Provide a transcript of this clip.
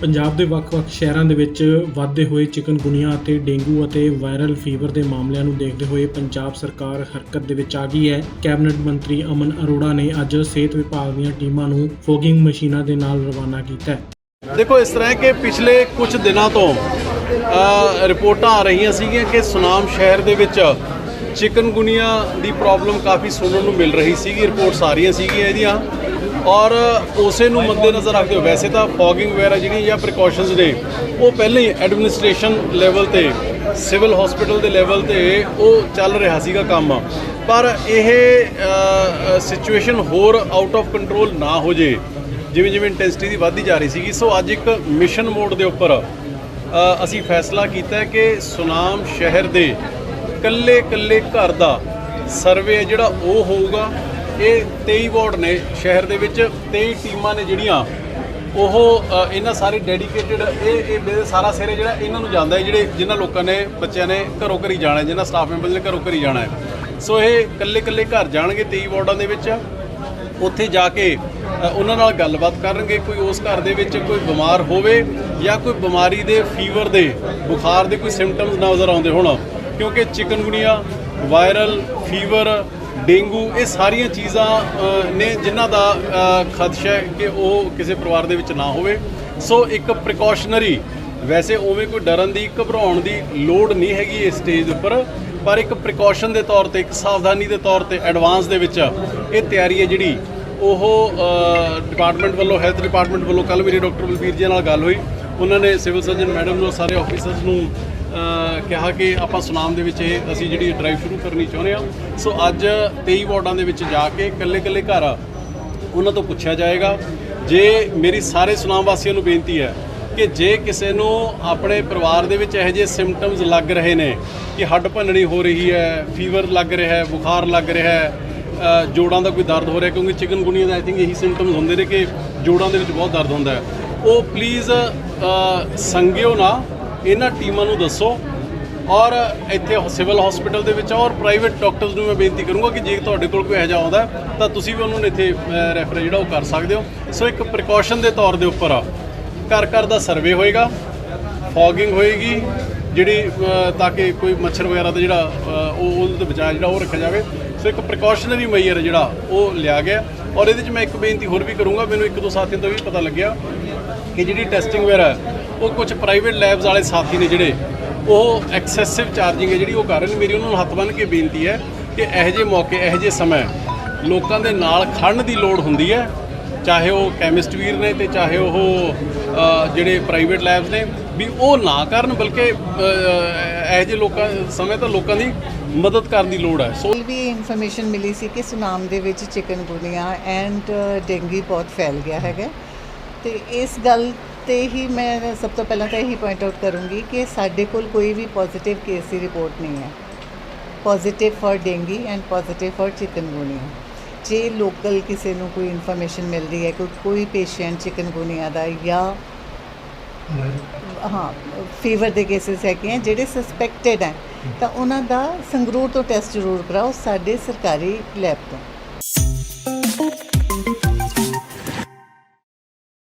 ਪੰਜਾਬ ਦੇ ਵੱਖ-ਵੱਖ ਸ਼ਹਿਰਾਂ ਦੇ ਵਿੱਚ ਵਾਧੇ ਹੋਏ ਚਿਕਨਗੁਨੀਆ ਅਤੇ ਡੇਂਗੂ ਅਤੇ ਵਾਇਰਲ ਫੀਵਰ ਦੇ ਮਾਮਲਿਆਂ ਨੂੰ ਦੇਖਦੇ ਹੋਏ ਪੰਜਾਬ ਸਰਕਾਰ ਹਰਕਤ ਦੇ ਵਿੱਚ ਆ ਗਈ ਹੈ। ਕੈਬਨਿਟ ਮੰਤਰੀ ਅਮਨ ਅਰੋੜਾ ਨੇ ਅੱਜ ਸਿਹਤ ਵਿਭਾਗ ਦੀਆਂ ਟੀਮਾਂ ਨੂੰ ਫੋਗਿੰਗ ਮਸ਼ੀਨਾਂ ਦੇ ਨਾਲ ਰਵਾਨਾ ਕੀਤਾ ਦੇਖੋ, ਇਸ ਤਰ੍ਹਾਂ ਕਿ ਪਿਛਲੇ ਕੁਝ ਦਿਨਾਂ ਤੋਂ ਰਿਪੋਰਟਾਂ ਆ ਰਹੀਆਂ ਸੀਗੀਆਂ ਕਿ ਸੁਨਾਮ ਸ਼ਹਿਰ ਦੇ ਵਿੱਚ ਚਿਕਨਗੁਨੀਆ ਦੀ ਪ੍ਰੋਬਲਮ ਕਾਫੀ ਸੁਣਨ ਨੂੰ ਮਿਲ ਰਹੀ ਸੀਗੀ। ਰਿਪੋਰਟਸ ਆ ਰਹੀਆਂ ਸੀਗੀਆਂ ਇਹਦੀਆਂ। ਔਰ ਉਸੇ ਨੂੰ ਮੱਦੇਨਜ਼ਰ ਰੱਖਦੇ ਹੋਏ, ਵੈਸੇ ਤਾਂ ਫੌਗਿੰਗ ਵਗੈਰਾ ਜਿਹੜੀ ਜਾਂ ਪ੍ਰੀਕਾਸ਼ਨਸ ਨੇ, ਉਹ ਪਹਿਲਾਂ ਹੀ ਐਡਮਿਨਿਸਟ੍ਰੇਸ਼ਨ ਲੈਵਲ ਤੇ ਸਿਵਲ ਹਸਪੀਟਲ ਦੇ ਲੈਵਲ ਤੇ ਉਹ ਚੱਲ ਰਿਹਾ ਸੀਗਾ ਕੰਮ। ਪਰ ਇਹ ਸਿਚੁਏਸ਼ਨ ਹੋਰ ਆਊਟ ਆਫ ਕੰਟਰੋਲ ਨਾ ਹੋ ਜੇ, ਜਿਵੇਂ ਜਿਵੇਂ ਇੰਟੈਂਸਿਟੀ ਦੀ ਵੱਧਦੀ ਜਾ ਰਹੀ ਸੀਗੀ। ਸੋ ਅੱਜ ਇੱਕ ਮਿਸ਼ਨ ਮੋਡ ਦੇ ਉੱਪਰ ਅਸੀਂ ਫੈਸਲਾ ਕੀਤਾ ਹੈ ਕਿ ਸੁਨਾਮ ਸ਼ਹਿਰ ਦੇ ਕੱਲੇ ਕੱਲੇ ਘਰ ਦਾ ਸਰਵੇ ਜਿਹੜਾ ਉਹ ਹੋਊਗਾ। ਇਹ 23 ਵਾਰਡ ਨੇ ਸ਼ਹਿਰ ਦੇ ਵਿੱਚ 23 ਟੀਮਾਂ ਨੇ ਜਿਹੜੀਆਂ, ਉਹ ਇਹਨਾਂ ਸਾਰੇ ਡੈਡੀਕੇਟਿਡ ਇਹ ਇਹ ਸਾਰਾ ਸਿਰੇ ਜਿਹੜਾ ਇਹਨਾਂ ਨੂੰ ਜਾਂਦਾ ਹੈ, ਜਿਹੜੇ ਜਿਨ੍ਹਾਂ ਲੋਕਾਂ ਨੇ, ਬੱਚਿਆਂ ਨੇ ਘਰੋਂ ਘਰੀ ਜਾਣਾ ਹੈ, ਜਿਨ੍ਹਾਂ ਸਟਾਫ ਮੈਂਬਰ ਨੇ ਘਰੋਂ ਘਰੀ ਜਾਣਾ ਹੈ। ਸੋ ਇਹ ਕੱਲੇ ਕੱਲੇ ਘਰ ਜਾਣਗੇ 23 ਵਾਰਡਾਂ ਦੇ ਵਿੱਚ। ਉੱਥੇ ਜਾ ਕੇ ਉਹਨਾਂ ਨਾਲ ਗੱਲਬਾਤ ਕਰਨਗੇ, ਕੋਈ ਉਸ ਘਰ ਦੇ ਵਿੱਚ ਕੋਈ ਬਿਮਾਰ ਹੋਵੇ ਜਾਂ ਕੋਈ ਬਿਮਾਰੀ ਦੇ ਫੀਵਰ ਦੇ, ਬੁਖਾਰ ਦੇ ਕੋਈ ਸਿੰਪਟਮਸ ਨਜ਼ਰ ਆਉਂਦੇ ਹੋਣ। ਕਿਉਂਕਿ ਚਿਕਨਗੁਨੀਆ ਵਾਇਰਲ ਫੀਵਰ ਡੇਂਗੂ, ਇਹ ਸਾਰੀਆਂ ਚੀਜ਼ਾਂ ਨੇ ਜਿਨ੍ਹਾਂ ਦਾ ਖਦਸ਼ਾ ਹੈ ਕਿ ਉਹ ਕਿਸੇ ਪਰਿਵਾਰ ਦੇ ਵਿੱਚ ਨਾ ਹੋਵੇ। ਸੋ ਇੱਕ ਪ੍ਰੀਕਾਸ਼ਨਰੀ ਵੈਸੇ ਉਵੇਂ ਕੋਈ ਡਰਨ ਦੀ, ਘਬਰਾਉਣ ਦੀ ਲੋੜ ਨਹੀਂ ਹੈਗੀ ਇਸ ਸਟੇਜ ਉੱਪਰ, ਪਰ ਇੱਕ ਪ੍ਰੀਕਾਸ਼ਨ ਦੇ ਤੌਰ ਤੇ, ਇੱਕ ਸਾਵਧਾਨੀ ਦੇ ਤੌਰ ਤੇ ਐਡਵਾਂਸ ਦੇ ਵਿੱਚ ਇਹ ਤਿਆਰੀ ਹੈ ਜਿਹੜੀ। ਉਹ ਡਿਪਾਰਟਮੈਂਟ ਵੱਲੋਂ ਹੈਲਥ ਡਿਪਾਰਟਮੈਂਟ ਵੱਲੋਂ ਕੱਲ ਮੇਰੀ ਡਾਕਟਰ ਬਲਬੀਰ ਜੀ ਨਾਲ ਗੱਲ ਹੋਈ। ਉਹਨਾਂ ਨੇ ਸਿਵਲ ਸਰਜਨ ਮੈਡਮ ਨੂੰ, ਸਾਰੇ ਆਫੀਸਰਸ ਨੂੰ ਕਿਹਾ ਕਿ ਆਪਾਂ ਸੁਨਾਮ ਦੇ ਵਿੱਚ ਇਹ ਅਸੀਂ ਜਿਹੜੀ ਡਰਾਈਵ ਸ਼ੁਰੂ ਕਰਨੀ ਚਾਹੁੰਦੇ ਹਾਂ। ਸੋ ਅੱਜ 23 ਵਾਰਡਾਂ ਦੇ ਵਿੱਚ ਜਾ ਕੇ ਇਕੱਲੇ ਇਕੱਲੇ ਘਰ ਉਹਨਾਂ ਤੋਂ ਪੁੱਛਿਆ ਜਾਏਗਾ। ਜੇ ਮੇਰੀ ਸਾਰੇ ਸੁਨਾਮ ਵਾਸੀਆਂ ਨੂੰ ਬੇਨਤੀ ਹੈ ਕਿ ਜੇ ਕਿਸੇ ਨੂੰ ਆਪਣੇ ਪਰਿਵਾਰ ਦੇ ਵਿੱਚ ਇਹੋ ਜਿਹੇ ਸਿੰਪਟਮਸ ਲੱਗ ਰਹੇ ਨੇ ਕਿ ਹੱਡ ਭੰਨਣੀ ਹੋ ਰਹੀ ਹੈ ਫੀਵਰ ਲੱਗ ਰਿਹਾ ਹੈ, ਬੁਖਾਰ ਲੱਗ ਰਿਹਾ ਹੈ ਜੋੜਾਂ ਦਾ ਕੋਈ ਦਰਦ ਹੋ ਰਿਹਾ, ਕਿਉਂਕਿ ਚਿਕਨਗੁਨੀਆ ਦਾ ਆਈ ਥਿੰਕ ਇਹੀ ਸਿੰਪਟਮਸ ਹੁੰਦੇ ਨੇ ਕਿ ਜੋੜਾਂ ਦੇ ਵਿੱਚ ਬਹੁਤ ਦਰਦ ਹੁੰਦਾ ਹੈ। ਉਹ ਪਲੀਜ਼ ਸੰਗਿਓ ਨਾ ਇਹਨਾਂ ਟੀਮਾਂ ਨੂੰ ਦੱਸੋ ਔਰ ਇੱਥੇ ਸਿਵਲ ਹਸਪੀਟਲ ਦੇ ਵਿੱਚ ਔਰ ਪ੍ਰਾਈਵੇਟ ਡਾਕਟਰਸ ਨੂੰ ਮੈਂ ਬੇਨਤੀ ਕਰੂੰਗਾ ਕਿ ਜੇ ਤੁਹਾਡੇ ਕੋਲ ਕੋਈ ਇਹੋ ਜਿਹਾ ਆਉਂਦਾ ਤਾਂ ਤੁਸੀਂ ਵੀ ਉਹਨਾਂ ਨੂੰ ਇੱਥੇ ਰੈਫਰ ਜਿਹੜਾ ਉਹ ਕਰ ਸਕਦੇ ਹੋ। ਸੋ ਇੱਕ ਪ੍ਰੀਕਾਸ਼ਨ ਦੇ ਤੌਰ ਦੇ ਉੱਪਰ ਆ। ਘਰ ਘਰ ਦਾ ਸਰਵੇ ਹੋਏਗਾ ਫੌਗਿੰਗ ਹੋਏਗੀ ਜਿਹੜੀ ਤਾਂ ਕਿ ਕੋਈ ਮੱਛਰ ਵਗੈਰਾ ਦਾ ਜਿਹੜਾ ਅ, ਉਹ ਉਹਦੇ ਤੋਂ ਬਚਾਅ ਜਿਹੜਾ ਉਹ ਰੱਖਿਆ ਜਾਵੇ। ਸੋ ਇੱਕ ਪ੍ਰੀਕਾਸ਼ਨਰੀ ਮੈਜਰ ਜਿਹੜਾ ਉਹ ਲਿਆ ਗਿਆ। ਔਰ ਇਹਦੇ ਵਿੱਚ ਮੈਂ ਇੱਕ ਬੇਨਤੀ ਹੋਰ ਵੀ ਕਰੂੰਗਾ ਮੈਨੂੰ ਇੱਕ ਦੋ ਸਾਥੀਆਂ ਤੋਂ ਵੀ ਪਤਾ ਲੱਗਿਆ ਕਿ ਜਿਹੜੀ ਟੈਸਟਿੰਗ ਵਗੈਰਾ ਉਹ ਕੁਝ ਪ੍ਰਾਈਵੇਟ ਲੈਬਸ ਵਾਲੇ ਸਾਥੀ ਨੇ ਜਿਹੜੇ, ਉਹ ਐਕਸੈਸਿਵ ਚਾਰਜਿੰਗ ਹੈ, ਜਿਹੜੀ ਉਹ ਕਰ ਰਹੇ ਨੇ। ਮੇਰੀ ਉਹਨਾਂ ਨੂੰ ਹੱਥ ਬੰਨ੍ਹ ਕੇ ਬੇਨਤੀ ਹੈ ਕਿ ਇਹੋ ਜਿਹੇ ਮੌਕੇ, ਇਹੋ ਜਿਹੇ ਸਮੇਂ ਲੋਕਾਂ ਦੇ ਨਾਲ ਖੜਨ ਦੀ ਲੋੜ ਹੁੰਦੀ ਹੈ। ਚਾਹੇ ਉਹ ਕੈਮਿਸਟ ਵੀਰ ਨੇ ਤੇ ਚਾਹੇ ਉਹ ਜਿਹੜੇ ਪ੍ਰਾਈਵੇਟ ਲੈਬਸ ਨੇ, ਵੀ ਉਹ ਨਾ ਕਰਨ, ਬਲਕਿ ਇਹੋ ਜਿਹੇ ਲੋਕਾਂ, ਸਮੇਂ ਤਾਂ ਲੋਕਾਂ ਦੀ ਮਦਦ ਕਰਨ ਦੀ ਲੋੜ ਹੈ। ਸੋ ਵੀ ਇਨਫੋਰਮੇਸ਼ਨ ਮਿਲੀ ਸੀ ਕਿ ਸੁਨਾਮ ਦੇ ਵਿੱਚ ਚਿਕਨਗੁਨੀਆ ਐਂਡ ਡੇਂਗੀ ਬਹੁਤ ਫੈਲ ਗਿਆ ਹੈਗਾ। ਤੇ ਇਸ ਗੱਲ ਤੇ ਹੀ ਮੈਂ ਸਭ ਤੋਂ ਪਹਿਲਾਂ ਤਾਂ ਇਹੀ ਪੁਆਇੰਟ ਆਊਟ ਕਰੂੰਗੀ ਕਿ ਸਾਡੇ ਕੋਲ ਕੋਈ ਵੀ ਪੋਜ਼ਿਟਿਵ ਕੇਸ ਦੀ ਰਿਪੋਰਟ ਨਹੀਂ ਹੈ। Positive for dengue and positive for chikungunya ਜੇ ਲੋਕਲ ਕਿਸੇ ਨੂੰ ਕੋਈ ਇਨਫੋਰਮੇਸ਼ਨ ਮਿਲਦੀ ਹੈ ਕਿ ਕੋਈ ਪੇਸ਼ੈਂਟ ਚਿਕਨਗੁਨੀਆ ਦਾ ਜਾਂ ਹਾਂ ਫੀਵਰ ਦੇ ਕੇਸਿਸ ਹੈਗੇ ਹੈ ਜਿਹੜੇ ਸਸਪੈਕਟਡ ਹੈ ਤਾਂ ਉਹਨਾਂ ਦਾ ਸੰਗਰੂਰ ਤੋਂ ਟੈਸਟ ਜ਼ਰੂਰ ਕਰਾਓ ਸਾਡੇ ਸਰਕਾਰੀ ਲੈਬ ਤੋਂ।